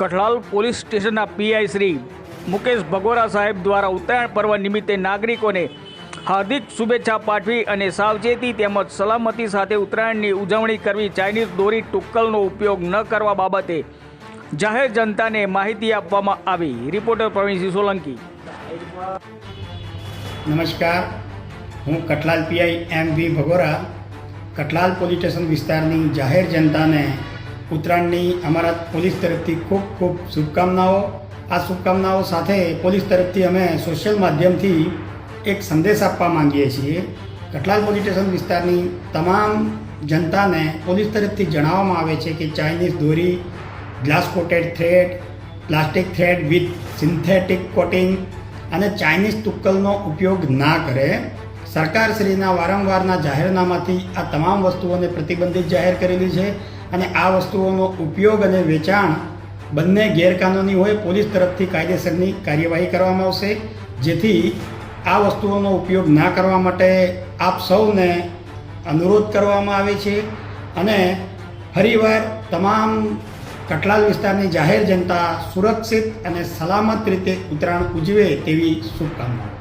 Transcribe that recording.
Kathlal police સ્ટેશનના PI Shri Mukesh Bhagora સાહેબ દ્વારા ઉત્તરાયણ પર્વ નિમિત્તે નાગરિકોને હાર્દિક શુભેચ્છા પાઠવી અને સાવચેતી તેમજ સલામતી સાથે ઉત્તરાયણની ઉજવણી કરવી ચાઇનીઝ દોરી ટુક્કલનો ઉપયોગ ન કરવા બાબતે જાહેર જનતાને માહિતી આપવામાં આવી. રિપોર્ટર પ્રવીણસિંહ સોલંકી નમસ્કાર. હું Kathlal PI M V Bhagora. Kathlal police station વિસ્તારની જાહેર જનતાને ઉત્તરાયણની અમારા પોલીસ તરફથી ખૂબ ખૂબ શુભકામનાઓ. આ શુભકામનાઓ સાથે પોલીસ તરફથી અમે સોશિયલ માધ્યમથી એક સંદેશ આપવા માંગીએ છીએ. કટલાલ પોલીસ સ્ટેશન વિસ્તારની તમામ જનતાને પોલીસ તરફથી જણાવવામાં આવે છે કે ચાઇનીઝ દોરી, glass coated thread, plastic thread with synthetic coating અને ચાઇનીઝ તુક્કલનો ઉપયોગ ના કરે. સરકારશ્રીના વારંવારના જાહેરનામાથી આ તમામ વસ્તુઓને પ્રતિબંધિત જાહેર કરેલી છે. અને આ વસ્તુઓનો ઉપયોગ અને વેચાણ બંને ગેરકાનૂની હોય, પોલીસ તરફથી કાયદેસરની કાર્યવાહી કરવામાં આવશે. જેથી આ વસ્તુઓનો ઉપયોગ ના કરવા માટે આપ સૌને અનુરોધ કરવામાં આવે છે. અને ફરીવાર તમામ કટલાલ વિસ્તારની જાહેર જનતા સુરક્ષિત અને સલામત રીતે ઉત્તરાયણ ઉજવે તેવી શુભકામનાઓ.